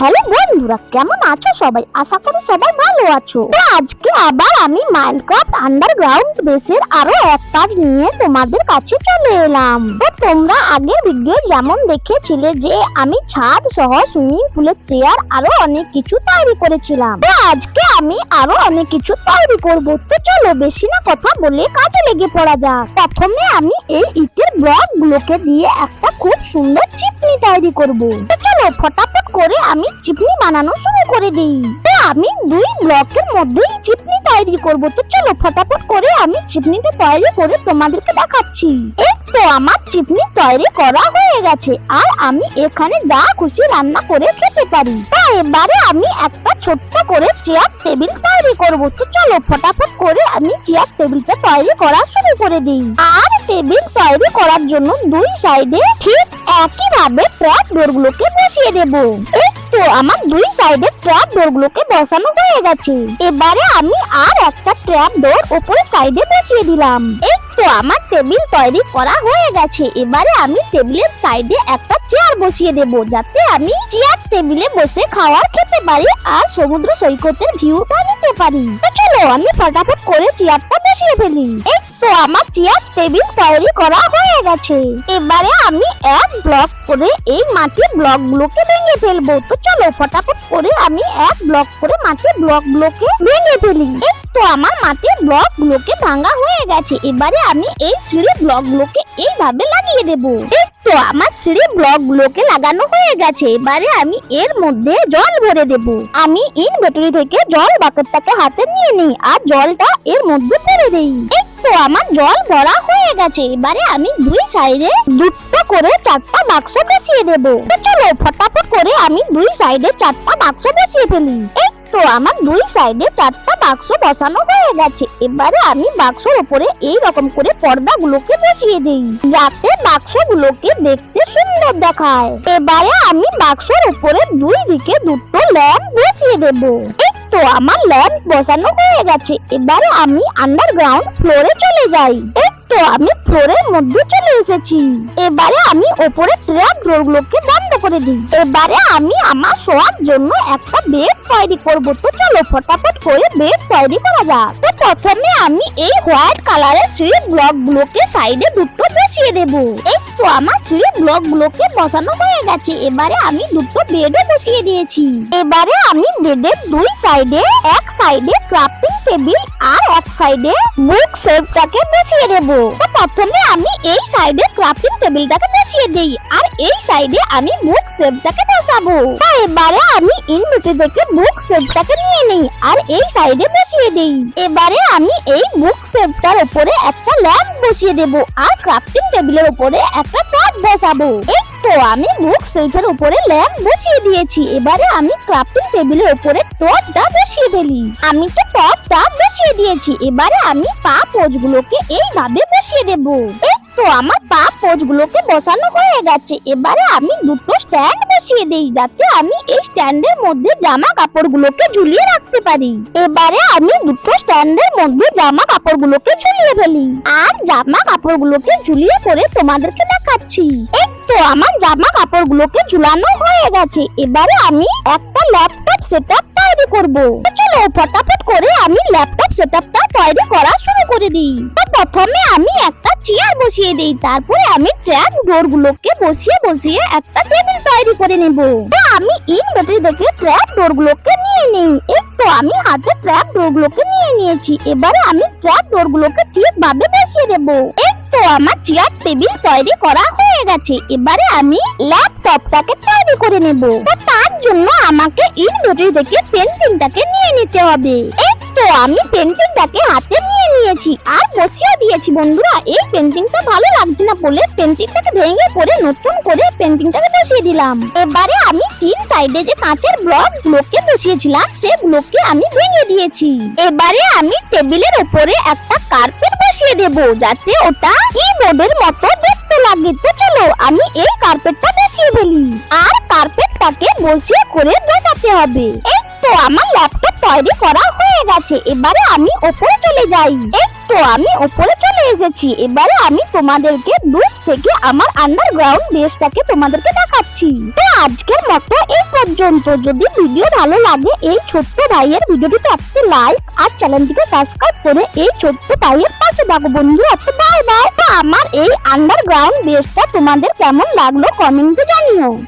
Hello বন্ধুরা, কেমন আছো সবাই? আশা করি সবাই ভালো আছো। তো আজকে আবার আমি মাইনক্রাফট আন্ডারগ্রাউন্ড বেসের আরও এক কাজ নিয়ে তোমাদের কাছে চলে এলাম। তো তোমরা আগের ভিডিও যেমন দেখেছিলে যে আমি ছাদ সহ সুইমিং পুলের চেয়ার আরও অনেক কিছু তৈরি করেছিলাম। তো আজকে আমি আরও অনেক কিছু তৈরি করব। তো চলো বেশি না কথা বলে কাজে লেগে পড়া যাক। প্রথমে আমি এই ইটের ব্লক গুলোকে দিয়ে একটা খুব সুন্দর চিপনি তৈরি করব। তো চলো ফটাফট করে আমি চিপনি বানানো শুরু করে দিই। তো আমি দুই ব্লকের মধ্যেই চিপনি তৈরি করব। তো চলো ফটাফট করে আমি চিপনিটা তৈরি করে তোমাদেরকে দেখাচ্ছি। এই তো আমার চিপনি তৈরি করা হয়ে গেছে। আর আমি এখানে যা খুশি রান্না করে খেতে পারি। তা এবারে আমি একটা ছোট্ট করে চেয়ার টেবিল তৈরি করব। তো চলো ফটাফট করে আমি চেয়ার টেবিলটা তৈরি করা শুরু করে দিই। আর টেবিল তৈরি করার জন্য দুই সাইডে ঠিক একই ভাবে ট্র্যাপ ডোরগুলোকে বসিয়ে দেব। এই তো আমার দুই সাইডে ট্র্যাপ ডোরগুলোকে বসানো হয়ে গেছে। এবারে আমি আর একটা ট্র্যাপ ডোর উপরে সাইডে বসিয়ে দিলাম। তো আমার টেবিল তৈরি করা হয়ে গেছে। এবারে আমি টেবিলের সাইডে একটা চেয়ার বসিয়ে দেব, যাতে আমি চেয়ার টেবিলে বসে খাবার খেতে পারি আর সমুদ্র সৈকতের ভিউটা নিতে পারি। তো চলো, আমি ফটাফট করে চেয়ারটা বসিয়ে ফেলি। এই তো আমার চেয়ার টেবিল তৈরি করা হয়ে গেছে। এবারে আমি এক ব্লক করে এই মাটির ব্লক গুলোকে ভেঙে ফেলব। তো চলো ফটাফট করে আমি এক ব্লক করে মাটির ব্লক গুলোকে ভেঙে ফেলি। তো আমার মাটির ব্লক গুলোকে ভাঙা হয়ে গেছে। এবারে আমি এই সিঁড়ি ব্লক গুলোকে এইভাবে লাগিয়ে দেব। তো আমার সিঁড়ি ব্লক গুলোকে লাগানো হয়ে গেছে। এবারে আমি এর মধ্যে জল ভরে দেব। আমি ইনভেটরি থেকে জল বাকেটটাকে হাতে নিয়ে নিই আর জলটা এর মধ্যে ভরে দেই। তো আমার জল ভরা হয়ে গেছে। এবারে আমি দুই সাইডে দুটো করে চারটা বাক্স বসিয়ে দেব। তো চলো, ফটাফট করে আমি দুই সাইডে চারটা বাক্স বসিয়ে ফেলি। তো, আমার দুই সাইডে চারটা বাক্স বসানো হয়ে গেছে। এবারে আমি বাক্সর উপরে এই রকম করে বসিয়ে যাতে দেখতে সুন্দর দেখায়। এবারে আমি বাক্সর উপরে দুই দিকে দুটো ল্যাম্প বসিয়ে দেব। এই তো আমার ল্যাম্প বসানো হয়ে গেছে। এবারে আমি আন্ডারগ্রাউন্ড ফ্লোরে চলে যাই। তো আমি ফ্লোরের মধ্যে চলে এসেছি। এবারে আমি ওপরে ট্র্যাপ ডোরগুলোকে বন্ধ করে দিই। এবারে আমি আমার শোয়ার জন্য একটা বেড তৈরি করব। তো চলো ফটাফট করে বেড তৈরি করা যাক। তো প্রথমে আমি এই হোয়াইট কালারের সিঁড়ি ব্লক গুলোকে সাইডে দুটো বসিয়ে দেব। এই তো আমার ছেলে ব্লক গুলোকে বসানো হয়ে গেছে। এবারে আমি দুটো বেডও বসিয়ে দিয়েছি। এবারে আমি বেডের দুই সাইডে এক সাইডে ক্রাফটিং টেবিল আর এক সাইডে বুক সেফটাকে বসিয়ে দেবো। প্রথমে আমি এই সাইডে ক্রাফটিং টেবিলটাকে বসিয়ে দিই। আর এই সাইডে আমি বুক সেলফটাকে বসাবো। তা এবারে আমি ইনভিটি থেকে বুক সেলফটাকে নিয়ে নেই আর এই সাইডে বসিয়ে দেই। এবারে আমি এই বুক সেলফটার উপরে একটা ল্যাম্প বসিয়ে দেব আর ক্রাফটিং টেবিলের উপরে একটা টপ বসাবো। তো আমি বুক সেলফের উপরে ল্যাম্প বসিয়ে দিয়েছি। এবারে আমি ক্রাফটিং টেবিলের উপরে টপটা বসিয়ে ফেলি। আমি তো টপটা বসিয়ে দিয়েছি। এবারে আমি পা পোজগুলোকে এইভাবে বসিয়ে দেব। এই তো আমার পা পোজগুলোকে বসানো হয়ে গেছে। এবারে আমি দুটো স্ট্যান্ড বসিয়ে দিই, যাতে আমি এই স্ট্যান্ডের মধ্যে জামা কাপড়গুলোকে ঝুলিয়ে রাখতে পারি। এবারে আমি দুটো স্ট্যান্ডের মধ্যে জামা কাপড়গুলোকে ঝুলিয়ে ফেলি। আর জামা কাপড়গুলোকে ঝুলিয়ে পরে তোমাদেরকে দেখাচ্ছি। তো আমার জামা কাপড়গুলোকে ঝুলানো হয়ে গেছে। এবারে আমি একটা ল্যাপটপ সেটআপ তৈরি করব। চলো, ফটাফট করে আমি ল্যাপটপ সেটআপটা তৈরি করা শুরু করে দিই। প্রথমে আমি একটা চেয়ার বসিয়ে দিই, তারপরে আমি ট্র্যাক ডোরগুলোকে বসিয়ে বসিয়ে একটা টেবিল তৈরি করে নেব। আমি ইনভেটরি থেকে ট্র্যাক ডোরগুলোকে নিয়ে নিই। তো আমি হাতে ট্র্যাক ডোরগুলোকে নিয়ে নিয়েছি, এবারে আমি ট্র্যাক ডোরগুলোকে ঠিকভাবে বসিয়ে দেব। তো আমার চেয়ার টেবিল তৈরি করা হয়ে গেছে, এবারে আমি ল্যাপটপটাকে তৈরি করে নেব। তার জন্য আমাকে ইনভেটরি থেকে পেন্টিংটাকে নিয়ে নিতে হবে। আমি পেন্টিংটাকে হাতে নিয়ে নিয়েছি আর বসিয়ে দিয়েছি বন্ধুরা। এই পেন্টিংটা ভালো লাগছে না বলে পেন্টিংটাকে ভেঙে পরে নতুন করে পেন্টিংটাকে বসিয়ে দিলাম। এবারে আমি তিন সাইডে যে কাঁচের ব্লক গুলোকে বসিয়েছিলাম সেগুলোকে আমি ভেঙে দিয়েছি। এবারে আমি টেবিলের উপরে একটা কার্পেট বসিয়ে দেব, যাতে ওটা কিবোর্ডের মতো দেখতে লাগে। তো চলো, আমি এই কার্পেটটা বসিয়ে ফেলি। আর কার্পেটটাকে বসিয়ে করে বসাতে হবে। এই তো আমার ল্যাপটপ তৈরি করা হয়ে গেছে। এবারে আমি ওপরে চলে যাই। তো আমি ওপরে চলে এসেছি। এবারে আমি তোমাদেরকে দূর থেকে আমার আন্ডারগ্রাউন্ড বেসটাকে তোমাদেরকে দেখাচ্ছি। তো আজকের মতো এই পর্যন্ত। যদি ভিডিও ভালো লাগে, এই ছোট্ট ভাইয়ের ভিডিওটিতে একটা লাইক আর চ্যানেলটিকে সাবস্ক্রাইব করে এই ছোট্ট ভাইয়ের পাশে থাকো বন্ধু একটা বাই বাই তো আমার এই আন্ডারগ্রাউন্ড বেসটা তোমাদের কেমন লাগল কমেন্টে জানিও।